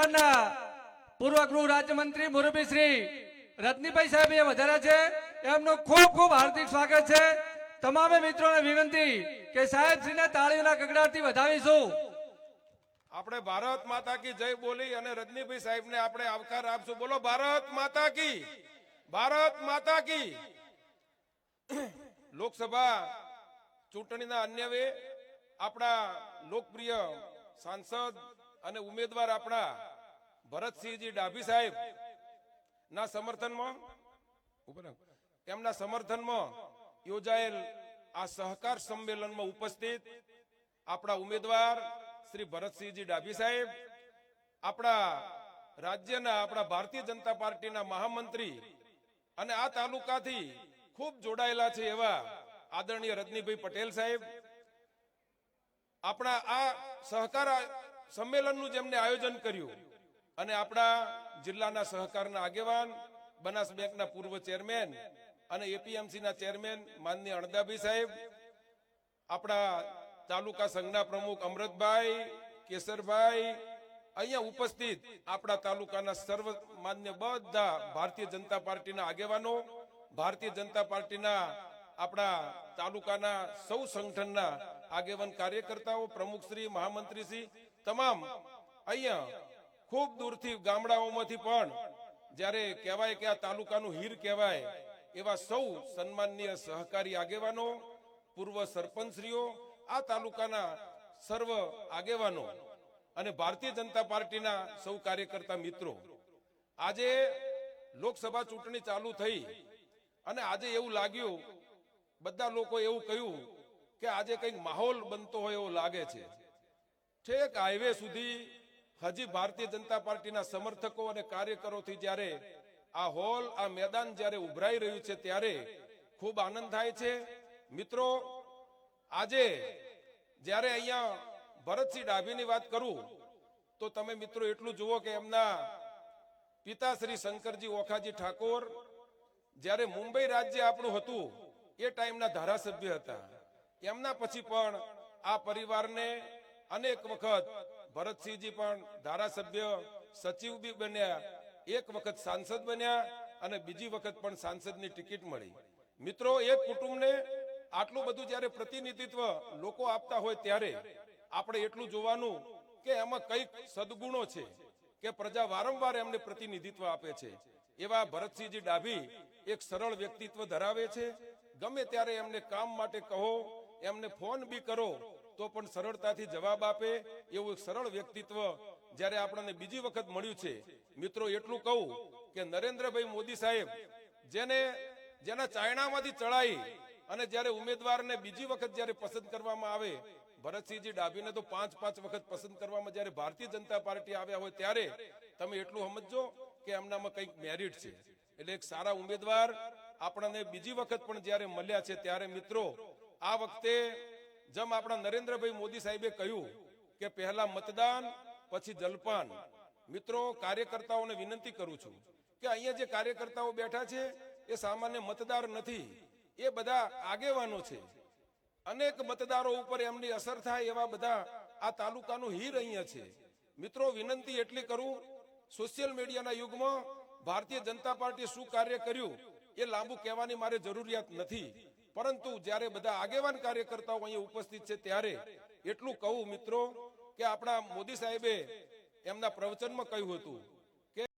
વિસ્તારના પૂર્વ ગૃહ રાજ્યમંત્રી મોરબી શ્રી સાહેબ એ વધાર્યા છે. એમનું ખૂબ ખૂબ હાર્દિક સ્વાગત છે. તમામે મિત્રોને વિનંતી કે સાહેબ શ્રીને તાળીઓના ગગડાટથી વધાવીશું. આપણે ભારત માતા કી જય બોલી અને રજનીભાઈ સાહેબને આપણે આવકાર આપશું. બોલો, ભારત માતા કી, ભારત માતા કી. લોકસભા ચૂંટણીના અન્યવે આપણા લોકપ્રિય સાંસદ અને ઉમેદવાર આપણા ભરતસિંહજી ડાભી સાહેબ, ના સમર્થનમાં એમના સમર્થનમાં યોજાયેલ આ સહકાર સંમેલનમાં ઉપસ્થિત આપણા ઉમેદવાર શ્રી ભરતસિંહજી ડાભી સાહેબ, આપણા રાજ્યના, આપણા ભારતીય જનતા પાર્ટીના મહામંત્રી અને આ તાલુકાથી ખૂબ જોડાયેલા છે એવા આદરણીય રજનીભાઈ પટેલ સાહેબ. આપણા આ સહકાર સંમેલનનું જેમને આયોજન કર્યું અને આપણા જિલ્લાના સહકારના આગેવાન, બનાસ બેંકના પૂર્વ ચેરમેન અને એપીએમસી ના ચેરમેન માનની અણદાભાઈ સાહેબ, આપણા તાલુકા સંઘના પ્રમુખ અમૃતભાઈ, કેસરભાઈ, અહીંયા ઉપસ્થિત આપણા તાલુકાના સર્વ માન્ય બધા ભારતીય જનતા પાર્ટીના આગેવાનો, ભારતીય જનતા પાર્ટીના આપણા તાલુકાના સૌ સંગઠનના આગેવાન કાર્યકર્તાઓ પ્રમુખશ્રી મહામંત્રીશ્રી તમામ અહીંયા ખૂબ દૂરથી ગામડાઓમાંથી પણ જ્યારે કહેવાય કે આ તાલુકાનું હીર કહેવાય, એવા સૌ સન્માનનીય સહકારી આગેવાનો, પૂર્વ સરપંચશ્રીઓ, આ તાલુકાના સર્વ આગેવાનો અને ભારતીય જનતા પાર્ટીના સૌ કાર્યકર્તા મિત્રો, આજે લોકસભા ચૂંટણી ચાલુ થઈ અને આજે એવું લાગ્યું, બધા લોકો એવું કહ્યું કે આજે કંઈક માહોલ બનતો હોય એવો લાગે છે. ઠેક હાઈવે સુધી હજી ભારતીય જનતા પાર્ટીના સમર્થકો અને કાર્યકરોથી જ્યારે આ હોલ, આ મેદાન જ્યારે ઉભરાઈ રહ્યું છે ત્યારે ખૂબ આનંદ થાય છે. મિત્રો, આજે જ્યારે અહીંયા ભરતસિંહ ડાભીની વાત કરું, તો તમે મિત્રો એટલું જુઓ કે એમના પિતા શ્રી શંકરજી ઓખાજી ઠાકોર જ્યારે મુંબઈ રાજ્ય આપણું હતું, એ ટાઈમના ધારાસભ્ય હતા. એમના પછી પણ આ પરિવારને અનેક વખત ભરતસિંહજી પણ ધારાસભ્ય સચિવ બી બન્યા, એક વખત સાંસદ બન્યા અને બીજી વખત પણ સાંસદની ટિકિટ મળી. મિત્રો એક કુટુંબને આટલું બધું જ્યારે પ્રતિનિધિત્વ લોકો આપતા હોય ત્યારે આપણે એટલું જોવાનું કે એમાં કંઈક સદગુણો છે કે પ્રજા વારંવાર એમને પ્રતિનિધિત્વ આપે છે. એવા ભરતસિંહજી ડાભી એક સરળ વ્યક્તિત્વ ધરાવે છે. ગમે ત્યારે એમને કામ માટે કહો, એમને ફોન બી કરો તો પણ સરળતાથી જવાબ આપે એવું સરળ વ્યક્તિત્વ જ્યારે આપણને બીજી વખત મળ્યું છે. મિત્રો, એટલું કહું કે નરેન્દ્રભાઈ મોદી સાહેબ જેને, જેના ચાયણામાંથી ચડાઈ અને જ્યારે ઉમેદવારને બીજી વખત જ્યારે પસંદ કરવામાં આવે, ભરતસિંહજી ડાભીને તો પાંચ પાંચ વખત પસંદ કરવામાં જ્યારે ભારતીય જનતા પાર્ટી આવ્યા હોય ત્યારે તમે એટલું સમજો કે એમનામાં કંઈક મેરિટ છે. એટલે એક સારા ઉમેદવાર આપણને બીજી વખત પણ જ્યારે મળ્યા છે ત્યારે મિત્રો, આ વખતે જેમ આપણા નરેન્દ્રભાઈ મોદી સાહેબે કહ્યું કે પહેલા મતદાન, પછી જલપાન. મિત્રો, કાર્યકર્તાઓને વિનંતી કરું છું કે અહીંયા જે કાર્યકર્તાઓ બેઠા છે, એ સામાન્ય મતદાર નથી. એ બધા આગેવાનો છે. અનેક મતદારો ઉપર એમની અસર થાય એવા બધા આ તાલુકાનું હીર અહીંયા છે. મિત્રો, વિનંતી એટલી કરું, સોશિયલ મીડિયાના યુગમાં ભારતીય જનતા પાર્ટીએ શું કાર્ય કર્યું એ લાંબુ કહેવાની મારે જરૂરિયાત નથી. પરંતુ જ્યારે બધા આગેવાન કાર્યકર્તાઓ અહીંયા ઉપસ્થિત છે ત્યારે એટલું કહું મિત્રો કે આપણા મોદી સાહેબે એમના પ્રવચનમાં કહ્યું હતું